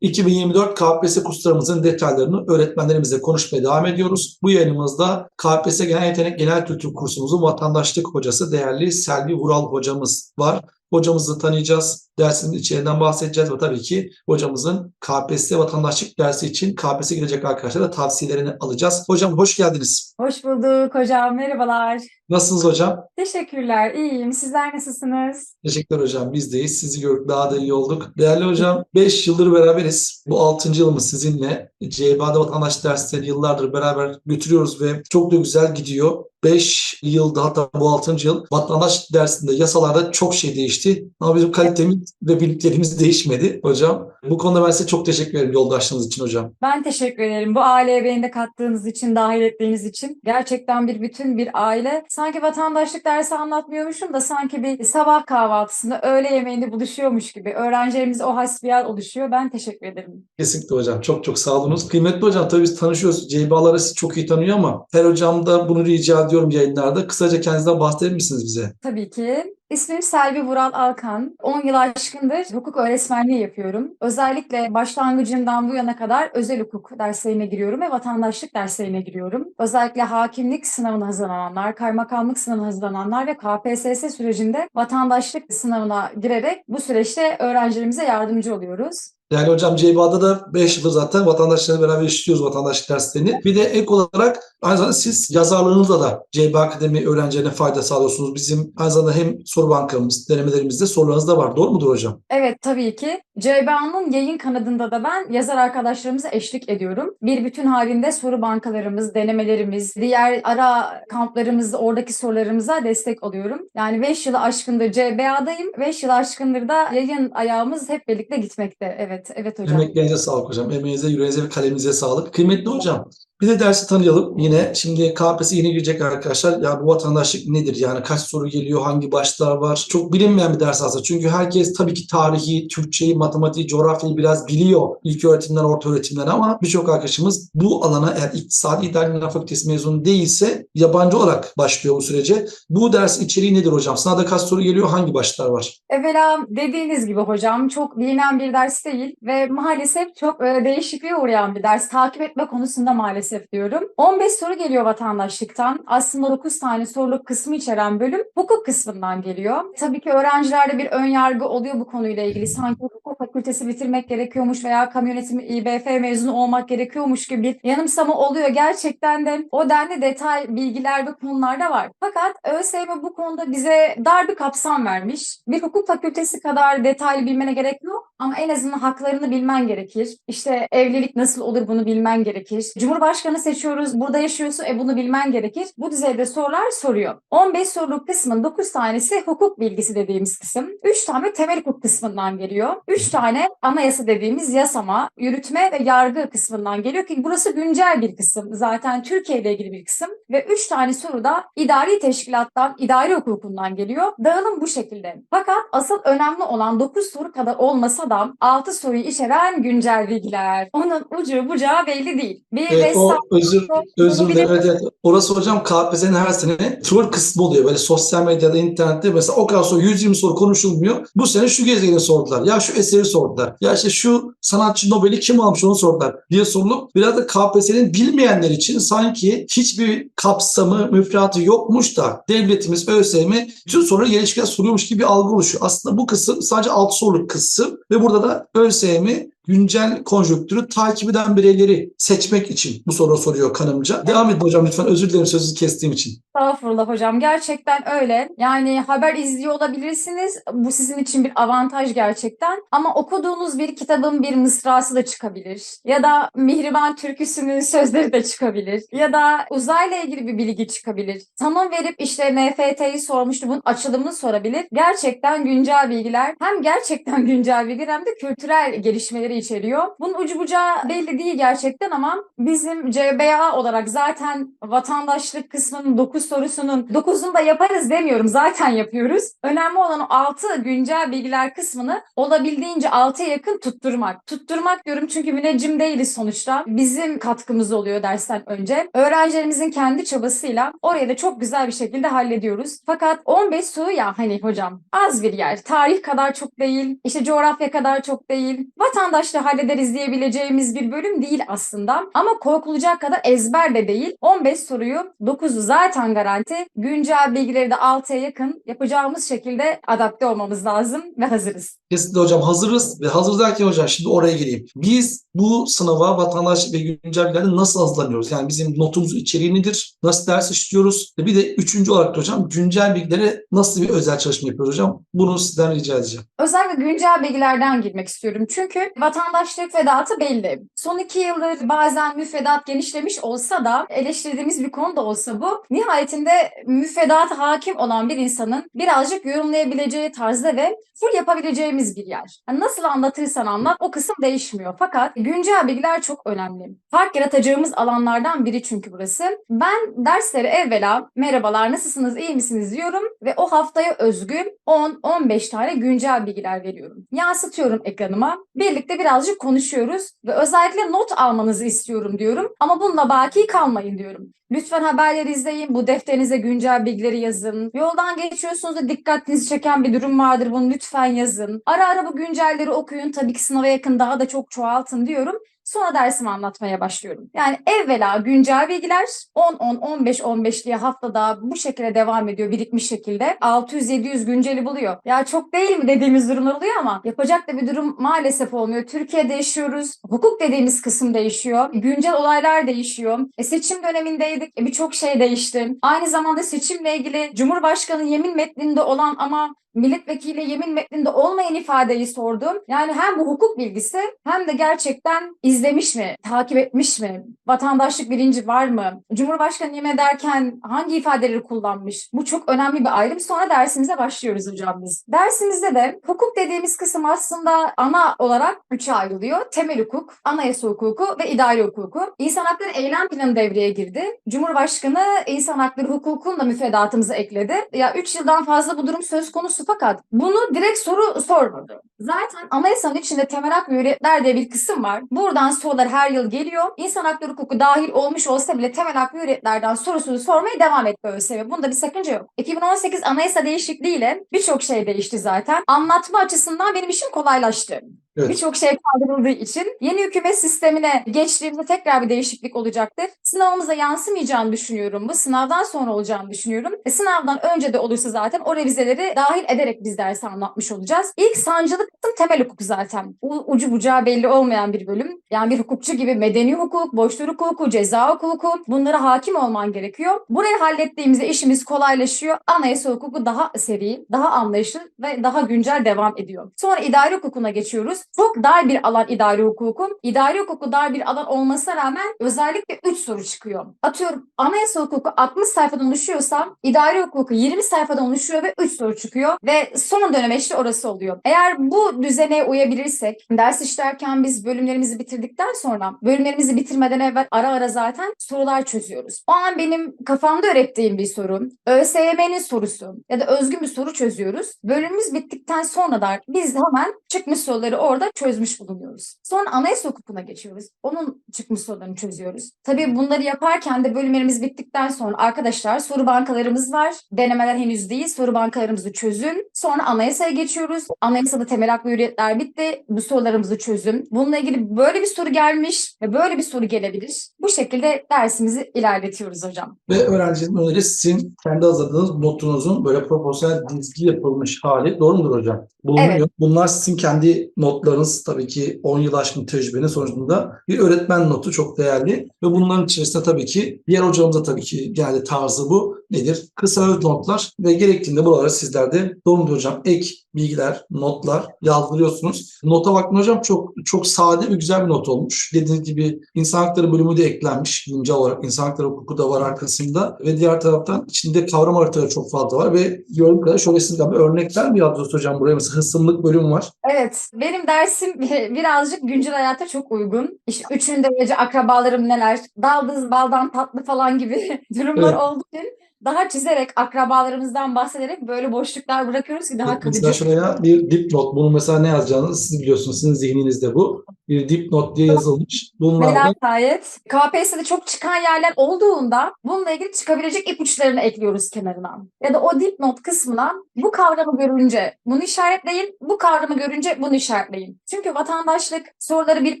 2024 KPSS kurslarımızın detaylarını öğretmenlerimizle konuşmaya devam ediyoruz. Bu yayınımızda KPSS Genel Yetenek Genel Kültür kursumuzun vatandaşlık hocası değerli Selvi Vural hocamız var. Hocamızı tanıyacağız, dersinin içeriğinden bahsedeceğiz ve tabii ki hocamızın KPSS vatandaşlık dersi için KPSS'e girecek arkadaşlara tavsiyelerini alacağız. Hocam hoş geldiniz. Hoş bulduk hocam. Merhabalar. Nasılsınız hocam? Teşekkürler. İyiyim. Sizler nasılsınız? Teşekkürler hocam. Biz deyiz. Sizi gördük daha da iyi olduk. Değerli hocam 5 yıldır beraberiz. Bu 6. yılımız sizinle. CBA'da vatandaş dersleri yıllardır beraber götürüyoruz ve çok da güzel gidiyor. 5 yılda hatta bu 6. yıl vatandaş dersinde yasalarda çok şey değişti. Ama bizim kalitemiz ve birliklerimiz değişmedi hocam. Bu konuda ben size çok teşekkür ederim yoldaşlığınız için hocam. Ben teşekkür ederim. Bu aileye beni de kattığınız için, dahil ettiğiniz için. Gerçekten bir bütün bir aile. Sanki vatandaşlık dersi anlatmıyormuşum da sanki bir sabah kahvaltısında, öğle yemeğinde buluşuyormuş gibi. Öğrencilerimiz o hasbihal oluşuyor. Ben teşekkür ederim. Kesinlikle hocam. Çok çok sağ olunuz. Kıymetli hocam tabii biz tanışıyoruz. Ceybaları sizi çok iyi tanıyor ama her hocam da bunu rica ediyorum yayınlarda. Kısaca kendinizden bahsedebilir misiniz bize? Tabii ki. İsmim Selvi Vural Alkan. 10 yıl aşkındır hukuk öğretmenliği yapıyorum. Özellikle başlangıcımdan bu yana kadar özel hukuk derslerine giriyorum ve vatandaşlık derslerine giriyorum. Özellikle hakimlik sınavına hazırlananlar, kaymakamlık sınavına hazırlananlar ve KPSS sürecinde vatandaşlık sınavına girerek bu süreçte öğrencilerimize yardımcı oluyoruz. Yani hocam CBA'da da 5 yıldır zaten vatandaşlarla beraber işliyoruz vatandaşlık derslerini. Bir de ek olarak aynı zamanda siz yazarlığınızla da CBA Akademi öğrencilerine fayda sağlıyorsunuz. Bizim aynı zamanda hem soru bankamız, denemelerimizde sorularınız da var. Doğru mudur hocam? Evet tabii ki. CBA'nın yayın kanadında da ben yazar arkadaşlarımıza eşlik ediyorum. Bir bütün halinde soru bankalarımız, denemelerimiz, diğer ara kamplarımızda oradaki sorularımıza destek oluyorum. Yani 5 yılı aşkındır CBA'dayım. 5 yıl aşkındır da yayın ayağımız hep birlikte gitmekte. Evet, evet hocam. Emeklerinize sağlık hocam. Emeğinize, yüreğinize ve kaleminize sağlık. Kıymetli hocam, bir de dersi tanıyalım. Yine şimdi KPSS yeni girecek arkadaşlar. Ya bu vatandaşlık nedir? Yani kaç soru geliyor? Hangi başlıklar var? Çok bilinmeyen bir ders aslında. Çünkü herkes tabii ki tarihi, Türkçeyi, matematiği, coğrafyayı biraz biliyor. İlk öğretimden, orta öğretimden ama birçok arkadaşımız bu alana eğer İktisadi İdari Fakültesi mezunu değilse yabancı olarak başlıyor bu sürece. Bu ders içeriği nedir hocam? Sınavda kaç soru geliyor? Hangi başlıklar var? Evvela dediğiniz gibi hocam çok bilinen bir ders değil ve maalesef çok e, değişikliğe uğrayan bir ders. Takip etme konusunda maalesef diyorum. 15 soru geliyor vatandaşlıktan. Aslında 9 tane soruluk kısmı içeren bölüm hukuk kısmından geliyor. Tabii ki öğrencilerde bir ön yargı oluyor bu konuyla ilgili. Sanki hukuk fakültesi bitirmek gerekiyormuş veya kamu yönetimi İBF mezunu olmak gerekiyormuş gibi bir yanımsama oluyor. Gerçekten de o denli detay bilgiler ve konularda var. Fakat ÖSYM bu konuda bize dar bir kapsam vermiş. Bir hukuk fakültesi kadar detaylı bilmene gerek yok ama en azından haklarını bilmen gerekir. İşte evlilik nasıl olur bunu bilmen gerekir. Cumhurbaşkanı seçiyoruz, burada yaşıyorsun, e bunu bilmen gerekir. Bu düzeyde sorular soruyor. 15 soruluk kısmın 9 tanesi hukuk bilgisi dediğimiz kısım. 3 tane temel hukuk kısmından geliyor. 3 tane anayasa dediğimiz yasama, yürütme ve yargı kısmından geliyor ki burası güncel bir kısım. Zaten Türkiye ile ilgili bir kısım. Ve 3 tane soru da idari teşkilattan, idari hukukundan geliyor. Dağılım bu şekilde. Fakat asıl önemli olan 9 soru kadar olmasa da 6 soruyu içeren güncel bilgiler. Onun ucu bucağı belli değil. Bir Evet, o özür, özür dilerim. Evet, evet. Orası hocam KPSS'nin her sene troll kısmı oluyor. Böyle sosyal medyada, internette mesela o kadar soru 120 soru konuşulmuyor. Bu sene şu gezegeni sordular. Ya şu eseri sordular. Ya işte şu sanatçı Nobel'i kim almış onu sordular diye sorulup biraz da KPSS'nin bilmeyenler için sanki hiçbir kapsamı, müfredatı yokmuş da devletimiz ÖSYM bütün soruları gelişken soruyormuş gibi bir algı oluşuyor. Aslında bu kısım sadece 6 soruluk kısım ve burada da ÖSYM güncel konjonktürü takip eden bireyleri seçmek için bu soru soruyor kanımca. Devam edin hocam lütfen özür dilerim sözünüzü kestiğim için. Estağfurullah hocam. Gerçekten öyle. Yani haber izliyor olabilirsiniz. Bu sizin için bir avantaj gerçekten. Ama okuduğunuz bir kitabın bir mısrası da çıkabilir. Ya da Mihriban türküsünün sözleri de çıkabilir. Ya da uzayla ilgili bir bilgi çıkabilir. Tanım verip işte NFT'yi sormuştu. Bunun açılımını sorabilir. Gerçekten güncel bilgiler hem gerçekten güncel bilgiler hem de kültürel gelişmeleri içeriyor. Bunun ucu bucağı belli değil gerçekten ama bizim CBA olarak zaten vatandaşlık kısmının 9 sorusunun 9'unu da yaparız demiyorum. Zaten yapıyoruz. Önemli olan o 6 güncel bilgiler kısmını olabildiğince 6'ya yakın tutturmak. Tutturmak diyorum çünkü müneccim değiliz sonuçta. Bizim katkımız oluyor dersten önce. Öğrencilerimizin kendi çabasıyla oraya da çok güzel bir şekilde hallediyoruz. Fakat 15 soru ya hani hocam az bir yer. Tarih kadar çok değil, işte coğrafya kadar çok değil. Vatandaş telaşla hallederiz diyebileceğimiz bir bölüm değil aslında. Ama korkulacak kadar ezber de değil. 15 soruyu 9'u zaten garanti. Güncel bilgileri de 6'ya yakın yapacağımız şekilde adapte olmamız lazım ve hazırız. Kesinlikle hocam hazırız ve hazır derken hocam şimdi oraya geleyim. Biz bu sınava vatandaş ve güncel bilgilerden nasıl hazırlanıyoruz? Yani bizim notumuz içeriği nedir? Nasıl ders işliyoruz? Ve bir de üçüncü olarak da hocam güncel bilgilere nasıl bir özel çalışma yapıyoruz hocam? Bunu sizden rica edeceğim. Özellikle güncel bilgilerden girmek istiyorum. Çünkü vatandaşlık müfredatı belli. Son iki yıldır bazen müfredat genişlemiş olsa da eleştirdiğimiz bir konu da olsa bu. Nihayetinde müfredata hakim olan bir insanın birazcık yorumlayabileceği tarzda ve full yapabileceğimiz bir yer. Yani nasıl anlatırsan anlat o kısım değişmiyor. Fakat güncel bilgiler çok önemli. Fark yaratacağımız alanlardan biri çünkü burası. Ben dersleri evvela merhabalar nasılsınız iyi misiniz diyorum ve o haftaya özgü 10-15 tane güncel bilgiler veriyorum. Yansıtıyorum ekranıma. Birlikte birazcık konuşuyoruz ve özellikle not almanızı istiyorum diyorum. Ama bununla baki kalmayın diyorum. Lütfen haberleri izleyin. Bu defterinize güncel bilgileri yazın. Yoldan geçiyorsunuz da dikkatinizi çeken bir durum vardır. Bunu lütfen yazın. Ara ara bu güncelleri okuyun. Tabii ki sınava yakın daha da çok çoğaltın diyorum. Sonra dersimi anlatmaya başlıyorum. Yani evvela güncel bilgiler 10-10-15-15 diye haftada bu şekilde devam ediyor birikmiş şekilde. 600-700 günceli buluyor. Ya çok değil mi dediğimiz durumlar oluyor ama yapacak da bir durum maalesef olmuyor. Türkiye'de yaşıyoruz. Hukuk dediğimiz kısım değişiyor. Güncel olaylar değişiyor. E seçim dönemindeydik. E birçok şey değişti. Aynı zamanda seçimle ilgili Cumhurbaşkanı yemin metninde olan ama milletvekili yemin metninde olmayan ifadeyi sordum. Yani hem bu hukuk bilgisi hem de gerçekten izlemiş mi, takip etmiş mi, vatandaşlık bilinci var mı, Cumhurbaşkanı yemin ederken hangi ifadeleri kullanmış? Bu çok önemli bir ayrım. Sonra dersimize başlıyoruz hocam biz. Dersimizde de hukuk dediğimiz kısım aslında ana olarak üçe ayrılıyor. Temel hukuk, anayasa hukuku ve idari hukuku. İnsan hakları eylem planı devreye girdi. Cumhurbaşkanı insan hakları hukukunu da müfredatımıza ekledi. Ya 3 yıldan fazla bu durum söz konusu fakat bunu direkt soru sormadı. Zaten anayasanın içinde temel hak ve hürriyetler diye bir kısım var. Buradan sorular her yıl geliyor. İnsan hakları hukuku dahil olmuş olsa bile temel hak ve hürriyetlerden sorusunu sormaya devam etti ÖSYM. Bunda bir sakınca yok. 2018 anayasa değişikliğiyle birçok şey değişti zaten. Anlatma açısından benim işim kolaylaştı. Evet. Birçok şey kaldırıldığı için yeni hükümet sistemine geçtiğimizde tekrar bir değişiklik olacaktır. Sınavımıza yansımayacağını düşünüyorum bu. Sınavdan sonra olacağını düşünüyorum. E, sınavdan önce de olursa zaten o revizeleri dahil ederek biz dersi anlatmış olacağız. İlk sancılı kısım temel hukuk zaten. U- ucu bucağı belli olmayan bir bölüm. Yani bir hukukçu gibi medeni hukuk, borçlu hukuku, ceza hukuku bunlara hakim olman gerekiyor. Burayı hallettiğimizde işimiz kolaylaşıyor. Anayasa hukuku daha seri, daha anlayışlı ve daha güncel devam ediyor. Sonra idari hukukuna geçiyoruz. Çok dar bir alan idari hukuku. İdari hukuku dar bir alan olmasına rağmen özellikle 3 soru çıkıyor. Atıyorum anayasa hukuku 60 sayfadan oluşuyorsa idari hukuku 20 sayfadan oluşuyor ve 3 soru çıkıyor ve son döneme işte orası oluyor. Eğer bu düzene uyabilirsek ders işlerken biz bölümlerimizi bitirdikten sonra bölümlerimizi bitirmeden evvel ara ara zaten sorular çözüyoruz. O an benim kafamda öğrettiğim bir soru, ÖSYM'nin sorusu ya da özgün bir soru çözüyoruz. Bölümümüz bittikten sonra da biz hemen çıkmış soruları orada çözmüş bulunuyoruz. Sonra anayasa hukukuna geçiyoruz. Onun çıkmış sorularını çözüyoruz. Tabii bunları yaparken de bölümlerimiz bittikten sonra arkadaşlar soru bankalarımız var. Denemeler henüz değil. Soru bankalarımızı çözün. Sonra anayasaya geçiyoruz. Anayasada temel hak ve hürriyetler bitti. Bu sorularımızı çözün. Bununla ilgili böyle bir soru gelmiş ve böyle bir soru gelebilir. Bu şekilde dersimizi ilerletiyoruz hocam. Ve öğrencinin önerisi sizin kendi hazırladığınız notunuzun böyle proporsiyonel dizgi yapılmış hali. Doğru mudur hocam? Bulunuyor. Evet. Bunlar sizin kendi notlarınız tabii ki 10 yıl aşkın tecrübenin sonucunda bir öğretmen notu çok değerli. Ve bunların içerisinde tabii ki diğer hocamıza tabii ki geldi tarzı bu. Nedir? Kısa öz notlar ve gerektiğinde buralara sizler de doğru hocam ek bilgiler, notlar yazdırıyorsunuz. Nota bakın hocam çok çok sade ve güzel bir not olmuş. Dediğiniz gibi insan hakları bölümü de eklenmiş güncel olarak. insan hakları hukuku da var arkasında ve diğer taraftan içinde kavram haritaları çok fazla var ve gördüğüm kadar şöyle siz galiba örnekler mi yazdınız hocam buraya? Mesela hısımlık bölüm var. Evet, benim dersim birazcık güncel hayata çok uygun. İşte üçüncü derece akrabalarım neler, daldız baldan tatlı falan gibi durumlar Evet. olduğu için daha çizerek, akrabalarımızdan bahsederek böyle boşluklar bırakıyoruz ki daha Mesela kalıcı. şuraya bir dipnot. Bunu mesela ne yazacağını siz biliyorsunuz. Sizin zihninizde bu. Bir dipnot diye yazılmış. Bunlardan Velat ayet. KPSS'de çok çıkan yerler olduğunda bununla ilgili çıkabilecek ipuçlarını ekliyoruz kenarına. Ya da o dipnot kısmına bu kavramı görünce bunu işaretleyin, bu kavramı görünce bunu işaretleyin. Çünkü vatandaşlık soruları bir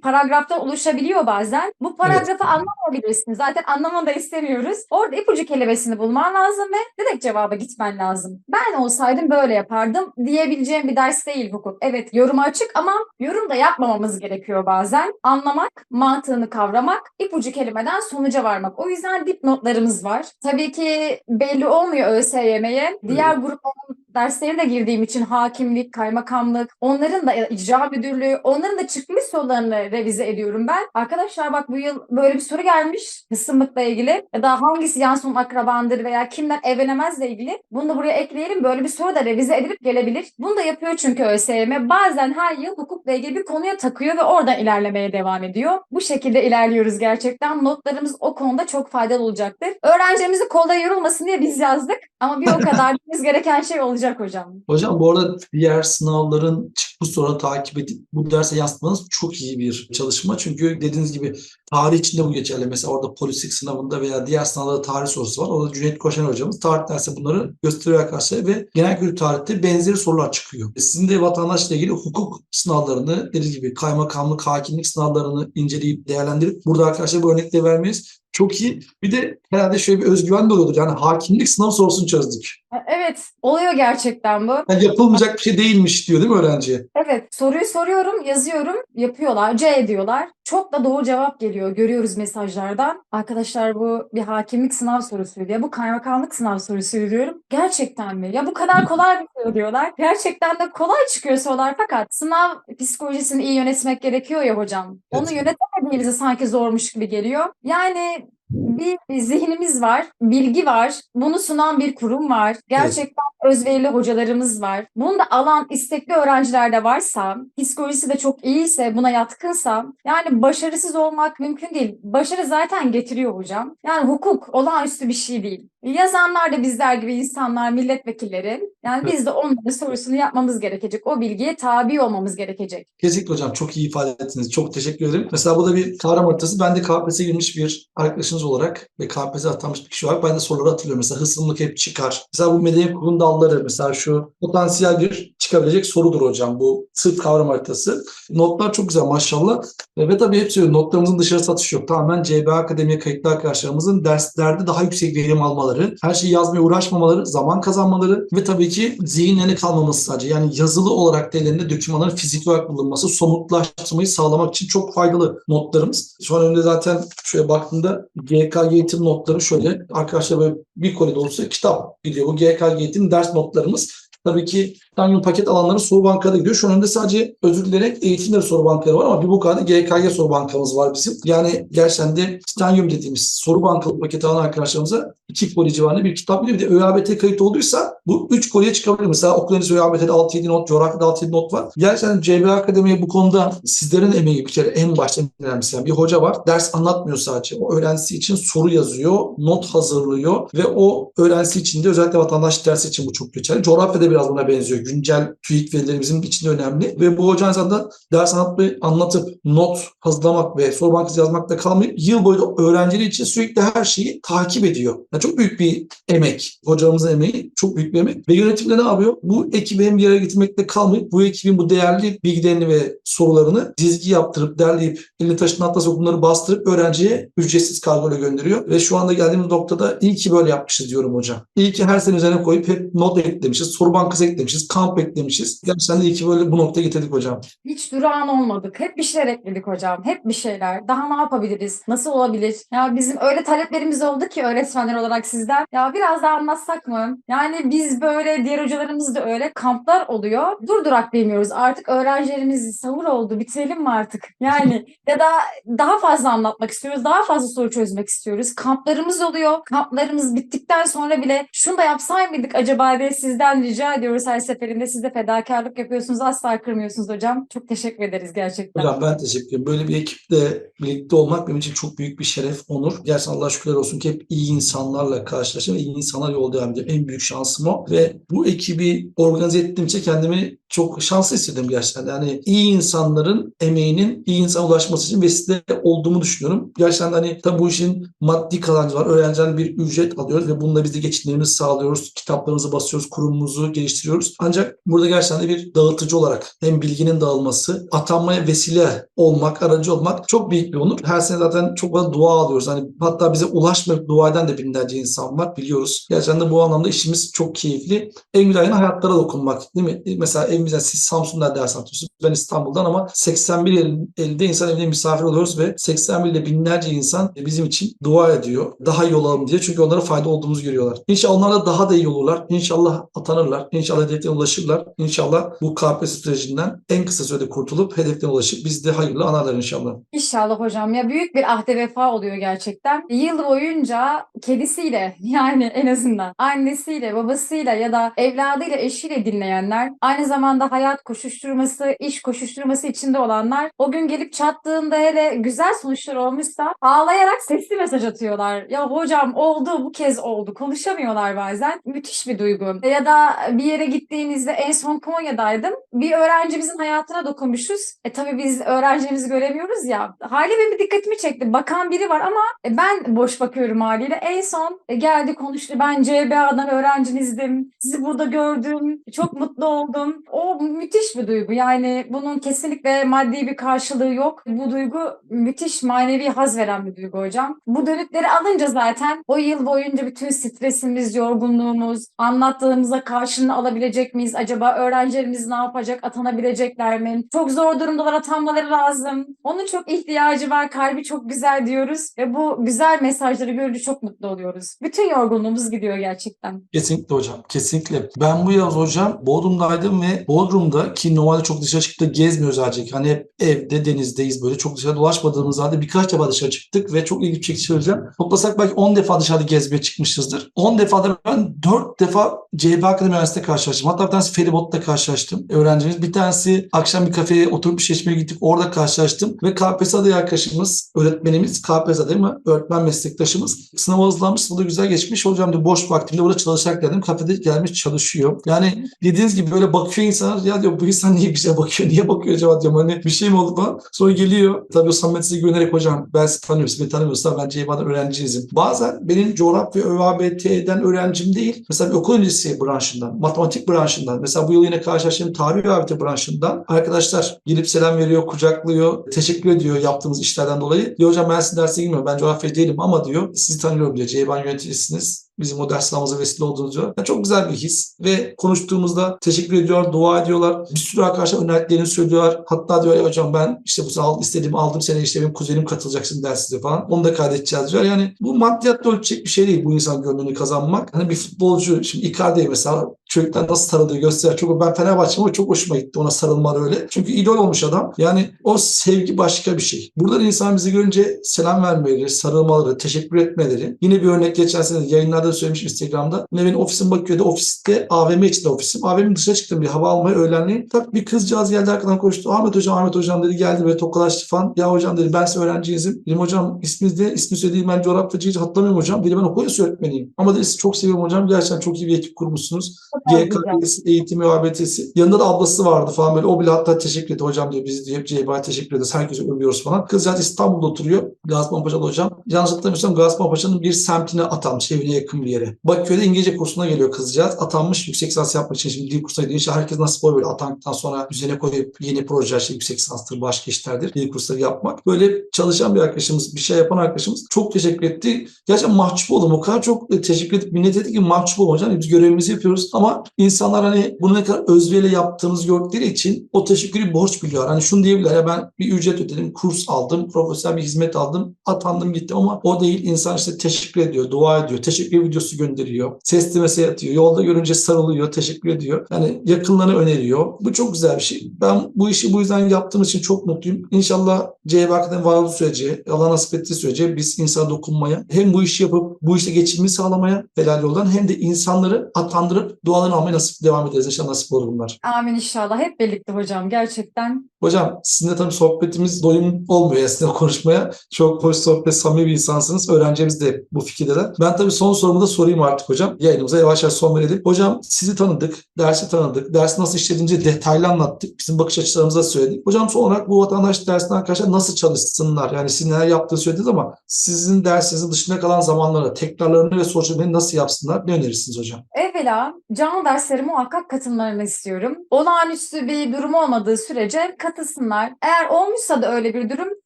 paragrafta oluşabiliyor bazen. Bu paragrafı anlamayabilirsin. Zaten anlamanı da istemiyoruz. Orada ipucu kelimesini bulman lazım ve direkt cevaba gitmen lazım. Ben olsaydım böyle yapardım diyebileceğim bir ders değil hukuk. Evet yorum açık ama yorum da yapmamamız gerekiyor bazen. Anlamak, mantığını kavramak, ipucu kelimeden sonuca varmak. O yüzden dipnotlarımız var. Tabii ki belli olmuyor ÖSYM'ye. Diğer grupların derslerine de girdiğim için hakimlik, kaymakamlık, onların da icra müdürlüğü, onların da çıkmış sorularını revize ediyorum ben. Arkadaşlar bak bu yıl böyle bir soru gelmiş kısımlıkla ilgili ya da hangisi yan son akrabandır veya kimden evlenemezle ilgili. Bunu da buraya ekleyelim. Böyle bir soru da revize edilip gelebilir. Bunu da yapıyor çünkü ÖSYM. Bazen her yıl hukukla ilgili bir konuya takıyor ve oradan ilerlemeye devam ediyor. Bu şekilde ilerliyoruz gerçekten. Notlarımız o konuda çok faydalı olacaktır. Öğrencilerimizi kolda yorulmasın diye biz yazdık. Ama bir o kadar bilmemiz gereken şey olacak hocam. Hocam bu arada diğer sınavların çıkmış soruları takip edip bu derse yansıtmanız çok iyi bir çalışma. Çünkü dediğiniz gibi tarih içinde bu geçerli. Mesela orada polislik sınavında veya diğer sınavlarda tarih sorusu var. Orada Cüneyt Koşan hocamız tarih dersi bunları gösteriyor arkadaşlar ve genel kültür tarihte benzeri sorular çıkıyor. Sizin de vatandaşla ilgili hukuk sınavlarını dediğiniz gibi kaymakamlık, hakimlik sınavlarını inceleyip değerlendirip burada arkadaşlar bu örnekleri vermeyiz. Çok iyi. Bir de herhalde şöyle bir özgüven de oluyordur. Yani hakimlik sınav sorusunu çözdük. Evet, oluyor gerçekten bu. Yani yapılmayacak bir şey değilmiş diyor değil mi öğrenciye? Evet, soruyu soruyorum, yazıyorum, yapıyorlar, C ediyorlar. Çok da doğru cevap geliyor, görüyoruz mesajlardan. Arkadaşlar bu bir hakimlik sınav sorusuydu ya, bu kaymakamlık sınav sorusuydu diyorum. Gerçekten mi? Ya bu kadar kolay bir soru diyorlar. Gerçekten de kolay çıkıyor sorular fakat sınav psikolojisini iyi yönetmek gerekiyor ya hocam. Onu Evet. yönetemediğimizde sanki zormuş gibi geliyor. Yani bir zihnimiz var, bilgi var, bunu sunan bir kurum var. Gerçekten özverili hocalarımız var. Bunu da alan istekli öğrenciler de varsa, psikolojisi de çok iyiyse, buna yatkınsa, yani başarısız olmak mümkün değil. Başarı zaten getiriyor hocam. Yani hukuk olağanüstü bir şey değil. Yazanlar da bizler gibi insanlar, milletvekilleri. Yani biz de onların sorusunu yapmamız gerekecek. O bilgiye tabi olmamız gerekecek. Kesinlikle hocam çok iyi ifade ettiniz. Çok teşekkür ederim. Mesela bu da bir kavram haritası. Ben de KPSS'e girmiş bir arkadaşınız olarak ve KPSS'e atanmış bir kişi olarak ben de soruları hatırlıyorum. Mesela hısımlık hep çıkar. Mesela bu medeni hukukun dalları mesela şu potansiyel bir çıkabilecek sorudur hocam bu sırf kavram haritası. Notlar çok güzel maşallah. E, Ve tabii hep söylüyorum notlarımızın dışarı satışı yok. Tamamen CBA Akademi'ye kayıtlı arkadaşlarımızın derslerde daha yüksek verim almaları, her şeyi yazmaya uğraşmamaları, zaman kazanmaları ve tabii ki zihinlerine kalmaması sadece. Yani yazılı olarak da ellerinde dokümanların fiziki olarak bulunması, somutlaştırmayı sağlamak için çok faydalı notlarımız. Şu an önümde zaten şöyle baktığımda GKG eğitim notları şöyle. Arkadaşlar böyle bir koli dolusu kitap gidiyor. Bu GKG eğitim ders notlarımız. Tabii ki Titanium paket alanları soru bankada gidiyor. Şu önünde sadece özür dilerim eğitimleri soru bankaları var ama bir bu kadar GKG soru bankamız var bizim. Yani gerçekten de Titanium dediğimiz soru bankalı paket alan arkadaşlarımıza iki koli civarında bir kitap gidiyor. Bir de ÖABT kayıt olduysa bu üç koliye çıkabilir. Mesela Okyanus ÖABT'de 6-7 not, coğrafyada 6-7 not var. Gerçekten CBA Akademi'ye bu konuda sizlerin emeği bir kere en başta önemlisi. Yani bir hoca var. Ders anlatmıyor sadece. O öğrencisi için soru yazıyor, not hazırlıyor ve o öğrencisi için de özellikle vatandaşlık dersi için bu çok geçerli. Coğrafyada biraz buna benziyor. Güncel TÜİK verilerimizin içinde önemli. Ve bu hoca zamanda ders anlatmayı anlatıp not hazırlamak ve soru bankası yazmakla kalmayıp yıl boyu da öğrenciler için sürekli her şeyi takip ediyor. Yani çok büyük bir emek. Hocamızın emeği çok büyük bir emek. Ve yönetimde ne yapıyor? Bu ekibi hem bir yere getirmekle kalmayıp bu ekibin bu değerli bilgilerini ve sorularını dizgi yaptırıp derleyip elini taşın atlas bunları bastırıp öğrenciye ücretsiz kargoyla gönderiyor. Ve şu anda geldiğimiz noktada iyi ki böyle yapmışız diyorum hocam. İyi ki her sene üzerine koyup hep not eklemişiz, soru bankası eklemişiz, kamp eklemişiz. Gerçekten de iyi ki böyle bu noktaya getirdik hocam. Hiç durağan olmadık. Hep bir şeyler ekledik hocam. Hep bir şeyler. Daha ne yapabiliriz? Nasıl olabilir? Ya bizim öyle taleplerimiz oldu ki öğretmenler olarak sizden. Ya biraz daha anlatsak mı? Yani biz böyle diğer hocalarımız da öyle kamplar oluyor. Durdurak demiyoruz. Artık öğrencilerimiz savur oldu. Bitirelim mi artık? Yani ya da daha fazla anlatmak istiyoruz. Daha fazla soru çözmek istiyoruz. Kamplarımız oluyor. Kamplarımız bittikten sonra bile şunu da yapsaydık acaba diye sizden rica rica ediyoruz her seferinde. Siz de fedakarlık yapıyorsunuz. Asla kırmıyorsunuz hocam. Çok teşekkür ederiz gerçekten. Hocam ben teşekkür ederim. Böyle bir ekiple birlikte olmak benim için çok büyük bir şeref, onur. Gerçekten Allah şükürler olsun ki hep iyi insanlarla karşılaştım iyi insanlar yolda devam ediyorum. En büyük şansım o. Ve bu ekibi organize ettiğim için kendimi çok şanslı hissettim gerçekten. Yani iyi insanların emeğinin iyi insana ulaşması için vesile olduğumu düşünüyorum. Gerçekten hani tabii bu işin maddi kazancı var. Öğrenciden bir ücret alıyoruz ve bununla biz de geçinmemizi sağlıyoruz. Kitaplarımızı basıyoruz, kurumumuzu geliştiriyoruz. Ancak burada gerçekten de bir dağıtıcı olarak hem bilginin dağılması, atanmaya vesile olmak, aracı olmak çok büyük bir onur. Her sene zaten çok fazla dua alıyoruz. Hani hatta bize ulaşmayıp dua eden de binlerce insan var biliyoruz. Gerçekten de bu anlamda işimiz çok keyifli. En güzel yanı hayatlara dokunmak değil mi? Mesela evimizden siz Samsun'da ders anlatıyorsunuz. Ben İstanbul'dan ama 81 il- ilde insan evine misafir oluyoruz ve 81 ilde binlerce insan bizim için dua ediyor. Daha iyi olalım diye. Çünkü onlara fayda olduğumuzu görüyorlar. İnşallah onlar da daha da iyi olurlar. İnşallah atanırlar. İnşallah hedeflerine ulaşırlar. İnşallah bu KPSS sürecinden en kısa sürede kurtulup hedeflerine ulaşıp biz de hayırlı anarlar inşallah. İnşallah hocam. Ya büyük bir ahde vefa oluyor gerçekten. Yıl boyunca kedisiyle yani en azından annesiyle, babasıyla ya da evladıyla, eşiyle dinleyenler, aynı zamanda hayat koşuşturması, iş koşuşturması içinde olanlar o gün gelip çattığında hele güzel sonuçlar olmuşsa ağlayarak sesli mesaj atıyorlar. Ya hocam oldu, bu kez oldu. Konuşamıyorlar bazen. Müthiş bir duygu. Ya da bir yere gittiğinizde en son Konya'daydım. Bir öğrencimizin hayatına dokunmuşuz. E tabii biz öğrencimizi göremiyoruz ya. Hali benim dikkatimi çekti. Bakan biri var ama e, ben boş bakıyorum haliyle. En son e, geldi konuştu. Ben CBA'dan öğrencinizdim. Sizi burada gördüm. Çok mutlu oldum. Müthiş bir duygu. Yani bunun kesinlikle maddi bir karşılığı yok. Bu duygu müthiş manevi haz veren bir duygu hocam. Bu dönütleri alınca zaten o yıl boyunca bütün stresimiz, yorgunluğumuz, anlattığımıza karşılığını alabilecek miyiz? Acaba öğrencilerimiz ne yapacak? Atanabilecekler mi? Çok zor durumdalar atanmaları lazım. Onun çok ihtiyacı var. Kalbi çok güzel diyoruz ve bu güzel mesajları görünce çok mutlu oluyoruz. Bütün yorgunluğumuz gidiyor gerçekten. Kesinlikle hocam. Kesinlikle. Ben bu yaz hocam Bodrum'daydım ve Bodrum'da ki normalde çok dışarı da gezmiyoruz artık. Hani hep evde denizdeyiz böyle çok dışarı dolaşmadığımız halde birkaç defa dışarı çıktık ve çok ilginç bir şey söyleyeceğim. Toplasak belki 10 defa dışarıda gezmeye çıkmışızdır. 10 defada ben 4 defa CHP Akademi Üniversitesi'nde karşılaştım. Hatta bir tanesi feribotla karşılaştım öğrencimiz. Bir tanesi akşam bir kafeye oturup bir şey içmeye gittik. Orada karşılaştım. Ve KPSS adayı arkadaşımız, öğretmenimiz, KPSS adayı mı? Öğretmen meslektaşımız. Sınavı hızlanmış, sınavda güzel geçmiş. Hocam diyor boş vaktimde burada çalışarak geldim. Kafede gelmiş çalışıyor. Yani dediğiniz gibi böyle bakıyor insanlar. Ya diyor bu insan niye bize bakıyor? Niye bakıyor acaba diyorum. Hani bir şey mi oldu falan. Sonra geliyor. Tabii o samimiyetinize güvenerek hocam ben sizi tanıyorum. Siz beni tanımıyorsunuz. Ben CHP'den öğrencinizim. Bazen benim coğrafya ÖABT'den öğrencim değil. Mesela bir okul öncesi branşından, matematik branşından. Mesela bu yıl yine karşılaştığım tarih ÖABT branşından arkadaşlar gelip selam veriyor, kucaklıyor, teşekkür ediyor yaptığımız işlerden dolayı. Diyor hocam ben sizin derse girmiyorum. Ben coğrafya değilim ama diyor sizi tanıyorum diyor. CHP'den yöneticisiniz. Bizim o ders sınavımıza vesile olduğunuz diyor. Yani çok güzel bir his. Ve konuştuğumuzda teşekkür ediyorlar, dua ediyorlar. Bir sürü arkadaşlar önerdilerini söylüyorlar. Hatta diyor ya hocam ben işte bu sene istediğimi aldım sene işte benim kuzenim katılacak sizin dersinize falan. Onu da kaydedeceğiz diyor. Yani bu maddiyatla ölçecek bir şey değil bu insan gönlünü kazanmak. Hani bir futbolcu şimdi Icardi mesela çocuklar nasıl sarıldığı gösterir. Çok ben Fenerbahçe'm ama çok hoşuma gitti ona sarılmalar öyle. Çünkü idol olmuş adam. Yani o sevgi başka bir şey. Buradan insan bizi görünce selam vermeleri, sarılmaları, teşekkür etmeleri. Yine bir örnek geçen sene yayınlarda da söylemişim Instagram'da. Yine benim ofisim Bakü'de ofiste AVM içinde ofisim. AVM'in dışına çıktım bir hava almaya öğlenleyin. Tak bir kızcağız geldi arkadan koştu. Ahmet hocam Ahmet hocam dedi geldi ve tokalaştı falan. Ya hocam dedi ben size öğrenciyizim. Dedim hocam isminiz ne? İsmi söylediğim ben coğrafyacı hiç hatırlamıyorum hocam. Dedi ben okul öğretmeniyim. Ama dedi çok seviyorum hocam. Gerçekten çok iyi bir ekip kurmuşsunuz. GKS eğitimi ÖABT'si. Yanında da ablası vardı falan böyle. O bile hatta teşekkür etti hocam diyor. Biz diyor hep CHP'ye teşekkür ederiz. Herkese övüyoruz falan. Kızcağız İstanbul'da oturuyor. Gazipaşa'da hocam. Yanlış hatırlamıyorsam Gazipaşa'nın bir semtine atanmış. Evine yakın bir yere. Bakü'de İngilizce kursuna geliyor kızcağız. Atanmış yüksek lisans yapmak için. Şimdi dil kursuna gidiyor. İşte herkes nasıl böyle atandıktan sonra düzene koyup yeni projeler, işte yüksek lisanstır, başka işlerdir. Dil kursları yapmak. Böyle çalışan bir arkadaşımız, bir şey yapan arkadaşımız çok teşekkür etti. Gerçekten mahcup oldum. O kadar çok e, teşekkür edip minnet etti ki mahcup oldum hocam. Biz görevimizi yapıyoruz ama insanlar hani bunu ne kadar özveriyle yaptığımızı gördükleri için o teşekkürü borç biliyor. Hani şunu diyebilirler ya ben bir ücret ödedim, kurs aldım, profesyonel bir hizmet aldım. atandım gitti ama o değil. İnsan işte teşekkür ediyor, dua ediyor, teşekkür videosu gönderiyor, sesli mesaj atıyor, yolda görünce sarılıyor, teşekkür ediyor. Yani yakınlarına öneriyor. Bu çok güzel bir şey. Ben bu işi bu yüzden yaptığım için çok mutluyum. İnşallah CHP Akademi var olduğu sürece, Allah nasip ettiği sürece biz insana dokunmaya, hem bu işi yapıp bu işte geçimini sağlamaya helal yoldan hem de insanları atandırıp dualarını almaya nasip devam ederiz. İnşallah nasip olur bunlar. Amin inşallah. Hep birlikte hocam gerçekten. Hocam sizinle tabii sohbetimiz doyum olmuyor aslında konuşmaya. Çok hoş sohbet, samimi bir insansınız. Öğrencimiz de bu fikirdeler. Ben tabii son sorumu da sorayım artık hocam. Yayınımıza yavaş yavaş son verelim. Hocam sizi tanıdık, dersi tanıdık. Dersi nasıl işlediğimizi detaylı anlattık. Bizim bakış açılarımıza söyledik. Hocam son olarak bu vatandaş dersinde arkadaşlar nasıl çalışsınlar? Yani siz neler yaptığını söylediniz ama sizin dersinizin dışında kalan zamanlara tekrarlarını ve soru nasıl yapsınlar? Ne önerirsiniz hocam? Evvela canlı derslere muhakkak katılmalarını istiyorum. Olağanüstü bir durum olmadığı sürece katılsınlar. Eğer olmuşsa da öyle bir durum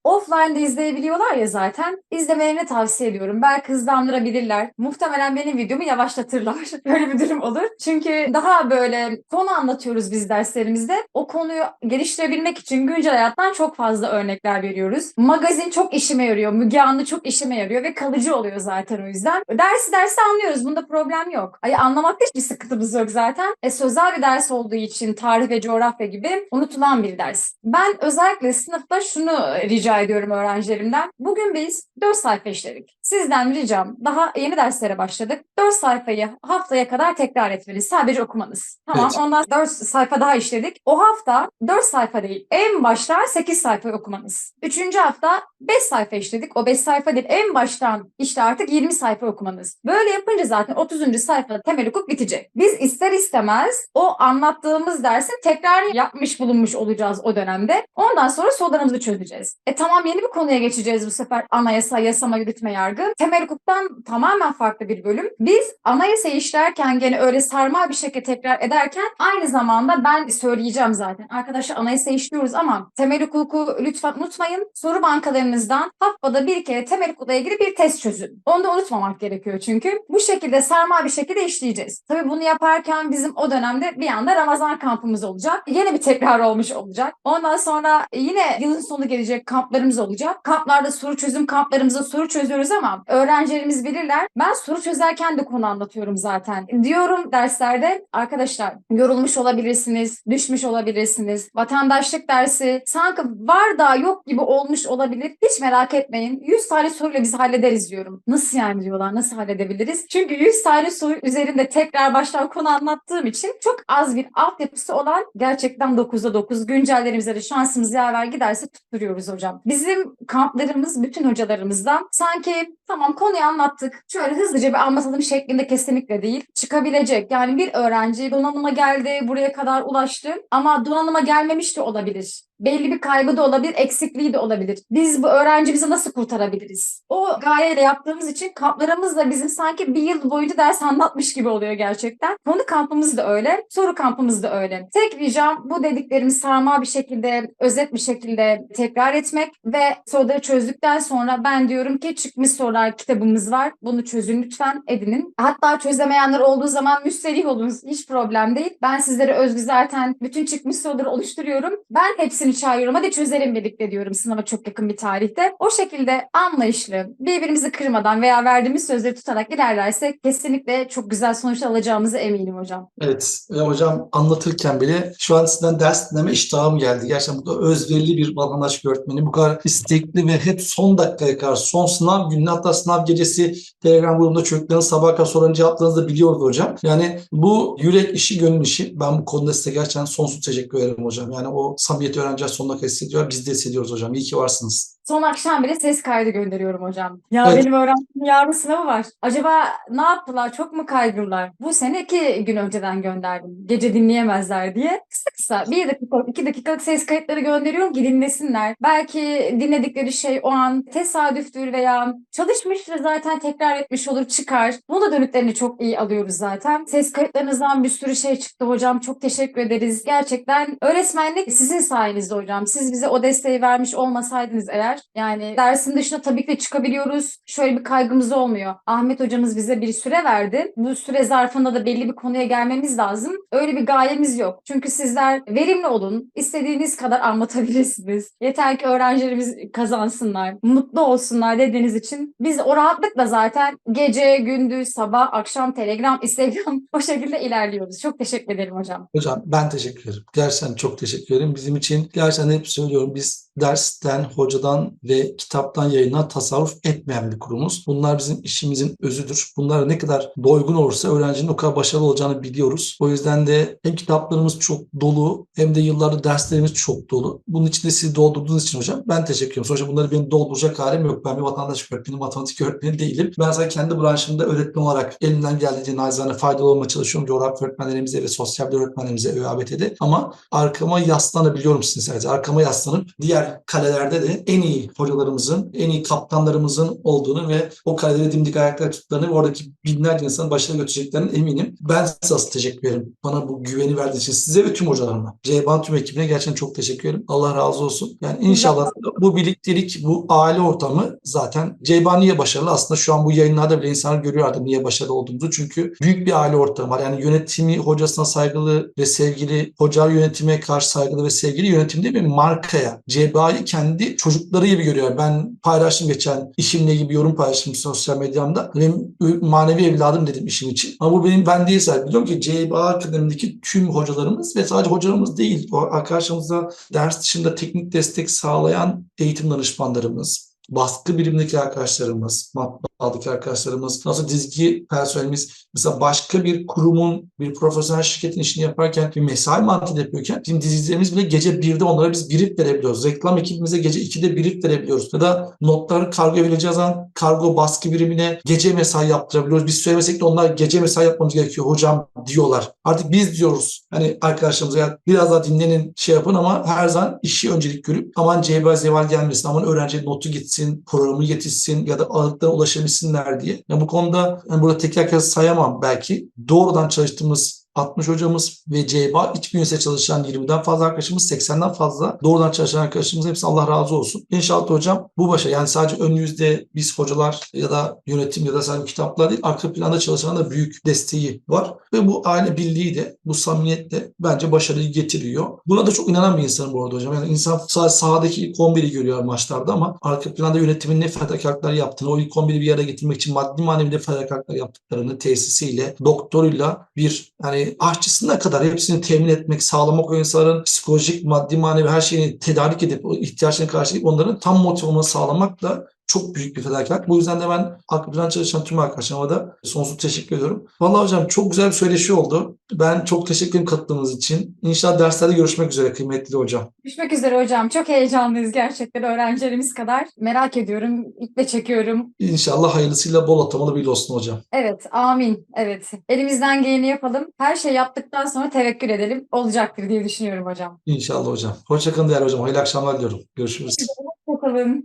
offline'da izleyebiliyorlar ya zaten. İzlemelerini tavsiye ediyorum. Belki hızlandırabilirler. Muhtemelen benim videomu yavaşlatırlar. Böyle bir durum olur. Çünkü daha böyle konu anlatıyoruz biz derslerimizde. O konuyu geliştirebilmek için güncel hayattan çok fazla örnekler veriyoruz. Magazin çok işime yarıyor. Müge Anlı çok işime yarıyor ve kalıcı oluyor zaten o yüzden. Dersi dersi anlıyoruz. Bunda problem yok. Ay anlamakta hiçbir sıkıntımız yok zaten. E, sözel bir ders olduğu için tarih ve coğrafya gibi unutulan bir ders. Ben özellikle sınıfta şunu rica ediyorum öğrencilerimden. Bugün biz 4 sayfa işledik. Sizden ricam daha yeni derslere başladık. 4 sayfayı haftaya kadar tekrar etmeniz. Sadece okumanız. Tamam Evet. ondan 4 sayfa daha işledik. O hafta 4 sayfa değil. En başta 8 sayfa okumanız. Üçüncü hafta 5 sayfa işledik. O 5 sayfa değil. En baştan işte artık 20 sayfa okumanız. Böyle yapınca zaten 30. sayfada temel hukuk bitecek. Biz ister istemez o anlattığımız dersin tekrar yapmış bulunmuş olacağız o dönemde. Ondan sonra sorularımızı çözeceğiz. E tamam yeni bir konuya geçeceğiz bu sefer. Anayasa, yasama, yürütme, yargı. Temel hukuktan tamamen farklı bir bölüm. Biz anayasa işlerken gene öyle sarmal bir şekilde tekrar ederken aynı zamanda ben söyleyeceğim zaten. Arkadaşlar anayasa işliyoruz ama temel hukuku lütfen unutmayın. Soru bankalarınızdan haftada bir kere temel hukukla ilgili bir test çözün. Onu da unutmamak gerekiyor çünkü. Bu şekilde sarmal bir şekilde işleyeceğiz. Tabii bunu yaparken bizim o dönemde bir anda Ramazan kampımız olacak. Yine bir tekrar olmuş olacak. Ondan sonra yine yılın sonu gelecek kamplarımız olacak. Kamplarda soru çözüm kamplarımızda soru çözüyoruz ama öğrencilerimiz bilirler. Ben soru çözerken de konu anlatıyorum zaten. Diyorum derslerde arkadaşlar yorulmuş olabilirsiniz, düşmüş olabilirsiniz. Vatandaşlık dersi sanki var da yok gibi olmuş olabilir. Hiç merak etmeyin. 100 tane soruyla biz hallederiz diyorum. Nasıl yani diyorlar. Nasıl halledebiliriz? Çünkü 100 tane soru üzerinde tekrar baştan konu anlattığım için çok az bir altyapısı olan gerçekten 9'da 9 güncellerimize de şansımız yaver giderse tutturuyoruz hocam. Bizim kamplarımız bütün hocalarımızdan sanki tamam konuyu anlattık. Şöyle hızlıca bir anlatalım şeklinde kesinlikle değil. Çıkabilecek. Yani bir öğrenci donanıma geldi, buraya kadar ulaştı ama donanıma gelmemiş de olabilir belli bir kaybı da olabilir, eksikliği de olabilir. Biz bu öğrencimizi nasıl kurtarabiliriz? O gayeyle yaptığımız için kamplarımız da bizim sanki bir yıl boyunca ders anlatmış gibi oluyor gerçekten. Konu kampımız da öyle, soru kampımız da öyle. Tek ricam bu dediklerimi sarmal bir şekilde, özet bir şekilde tekrar etmek ve soruları çözdükten sonra ben diyorum ki çıkmış sorular kitabımız var. Bunu çözün lütfen edinin. Hatta çözemeyenler olduğu zaman müsterih olun. Hiç problem değil. Ben sizlere özgü zaten bütün çıkmış soruları oluşturuyorum. Ben hepsini çağırıyorum. Hadi çözelim birlikte diyorum sınava çok yakın bir tarihte. O şekilde anlayışlı, birbirimizi kırmadan veya verdiğimiz sözleri tutarak ilerlersek kesinlikle çok güzel sonuçlar alacağımıza eminim hocam. Evet ve hocam anlatırken bile şu an sizden ders dinleme iştahım geldi. Gerçekten bu da özverili bir vatandaş öğretmeni. Bu kadar istekli ve hep son dakikaya kadar son sınav gününe hatta sınav gecesi Telegram grubunda çocukların sabah kadar sorularını cevaplarınızı da biliyordu hocam. Yani bu yürek işi gönül işi. Ben bu konuda size gerçekten sonsuz teşekkür ederim hocam. Yani o samimiyeti öğrenciler sonuna hissediyor. Biz de hissediyoruz hocam. İyi ki varsınız. Son akşam bile ses kaydı gönderiyorum hocam. Ya Evet. benim öğrencim yarın sınavı var. Acaba ne yaptılar? Çok mu kaygılılar? Bu sene iki gün önceden gönderdim. Gece dinleyemezler diye. Kısa kısa bir dakika, iki dakikalık ses kayıtları gönderiyorum ki dinlesinler. Belki dinledikleri şey o an tesadüftür veya çalışmıştır zaten tekrar etmiş olur çıkar. Bunu da dönütlerini çok iyi alıyoruz zaten. Ses kayıtlarınızdan bir sürü şey çıktı hocam. Çok teşekkür ederiz. Gerçekten öğretmenlik sizin sayenizde hocam. Siz bize o desteği vermiş olmasaydınız eğer bizler. Yani dersin dışına tabii ki de çıkabiliyoruz. Şöyle bir kaygımız olmuyor. Ahmet hocamız bize bir süre verdi. Bu süre zarfında da belli bir konuya gelmemiz lazım. Öyle bir gayemiz yok. Çünkü sizler verimli olun. İstediğiniz kadar anlatabilirsiniz. Yeter ki öğrencilerimiz kazansınlar, mutlu olsunlar dediğiniz için biz o rahatlıkla zaten gece, gündüz, sabah, akşam, Telegram, Instagram o şekilde ilerliyoruz. Çok teşekkür ederim hocam. Hocam ben teşekkür ederim. Gerçekten çok teşekkür ederim. Bizim için gerçekten hep söylüyorum biz dersten, hocadan ve kitaptan yayına tasarruf etmeyen bir kurumuz. Bunlar bizim işimizin özüdür. Bunlar ne kadar doygun olursa öğrencinin o kadar başarılı olacağını biliyoruz. O yüzden de hem kitaplarımız çok dolu hem de yıllarda derslerimiz çok dolu. Bunun için de sizi doldurduğunuz için hocam ben teşekkür ederim. Sonuçta bunları benim dolduracak halim yok. Ben bir vatandaş öğretmeni, matematik öğretmeni değilim. Ben sadece kendi branşımda öğretmen olarak elimden geldiğince naçizane faydalı olmaya çalışıyorum. Coğrafya öğretmenlerimize ve sosyal öğretmenlerimize ÖABT'de. Ama arkama yaslanabiliyorum sizin sadece. Arkama yaslanıp diğer kalelerde de en iyi hocalarımızın, en iyi kaptanlarımızın olduğunu ve o kaleleri dimdik ayakta tuttuklarını ve oradaki binlerce insanı başarıya götüreceklerine eminim. Ben size asıl teşekkür ederim. Bana bu güveni verdiğiniz için size ve tüm hocalarıma. Ceyban tüm ekibine gerçekten çok teşekkür ederim. Allah razı olsun. Yani inşallah bu birliktelik, bu aile ortamı zaten Ceyban niye başarılı? Aslında şu an bu yayınlarda bile insanlar görüyor artık niye başarılı olduğumuzu. Çünkü büyük bir aile ortamı var. Yani yönetimi hocasına saygılı ve sevgili, hoca yönetime karşı saygılı ve sevgili yönetim değil mi? Markaya. Ceyba'yı kendi çocukları gibi görüyor. Ben paylaştım geçen işimle ilgili bir yorum paylaştım sosyal medyamda. Benim manevi evladım dedim işim için. Ama bu benim ben değil sadece. Biliyorum ki Ceyba Akademi'deki tüm hocalarımız ve sadece hocalarımız değil. O arkadaşlarımıza ders dışında teknik destek sağlayan eğitim danışmanlarımız, baskı birimindeki arkadaşlarımız, matbaadaki arkadaşlarımız, nasıl dizgi personelimiz, mesela başka bir kurumun, bir profesyonel şirketin işini yaparken bir mesai mantığı yapıyorken bizim dizicilerimiz bile gece 1'de onlara biz brief verebiliyoruz. Reklam ekibimize gece 2'de brief verebiliyoruz. Ya da notları kargo vereceğiz zaman kargo baskı birimine gece mesai yaptırabiliyoruz. Biz söylemesek de onlar gece mesai yapmamız gerekiyor hocam diyorlar. Artık biz diyoruz hani arkadaşlarımıza ya biraz daha dinlenin şey yapın ama her zaman işi öncelik görüp aman cebel zeval gelmesin, aman öğrenci notu gitsin, programı yetişsin ya da ağırlıklara ulaşabilsinler diye. Yani bu konuda yani burada teker teker sayamam belki. Doğrudan çalıştığımız 60 hocamız ve CEBA iç bünyesinde çalışan 20'den fazla arkadaşımız, 80'den fazla doğrudan çalışan arkadaşımız hepsi Allah razı olsun. İnşallah hocam bu başa yani sadece ön yüzde biz hocalar ya da yönetim ya da sadece kitaplar değil arka planda çalışan da büyük desteği var. Ve bu aile birliği de bu samimiyet de bence başarıyı getiriyor. Buna da çok inanan bir insanım bu arada hocam. Yani insan sadece sahadaki 11'i görüyor maçlarda ama arka planda yönetimin ne fedakarlıklar yaptığını, o ilk 11'i bir araya getirmek için maddi manevi de fedakarlıklar yaptıklarını tesisiyle, doktoruyla bir yani aşçısına kadar hepsini temin etmek, sağlamak o insanların psikolojik, maddi, manevi her şeyini tedarik edip ihtiyaçlarını karşılayıp onların tam motive olmasını sağlamak da çok büyük bir fedakarlık. Bu yüzden de ben planda çalışan tüm arkadaşlarıma da sonsuz teşekkür ediyorum. Vallahi hocam çok güzel bir söyleşi oldu. Ben çok teşekkür ederim katıldığınız için. İnşallah derslerde görüşmek üzere kıymetli hocam. Görüşmek üzere hocam. Çok heyecanlıyız gerçekten öğrencilerimiz kadar. Merak ediyorum. İple çekiyorum. İnşallah hayırlısıyla bol atamalı bir olsun hocam. Evet, amin. Evet. Elimizden geleni yapalım. Her şey yaptıktan sonra tevekkül edelim. Olacaktır diye düşünüyorum hocam. İnşallah hocam. Hoşçakalın değerli hocam. Hayırlı akşamlar diliyorum. Görüşürüz. Bakalım.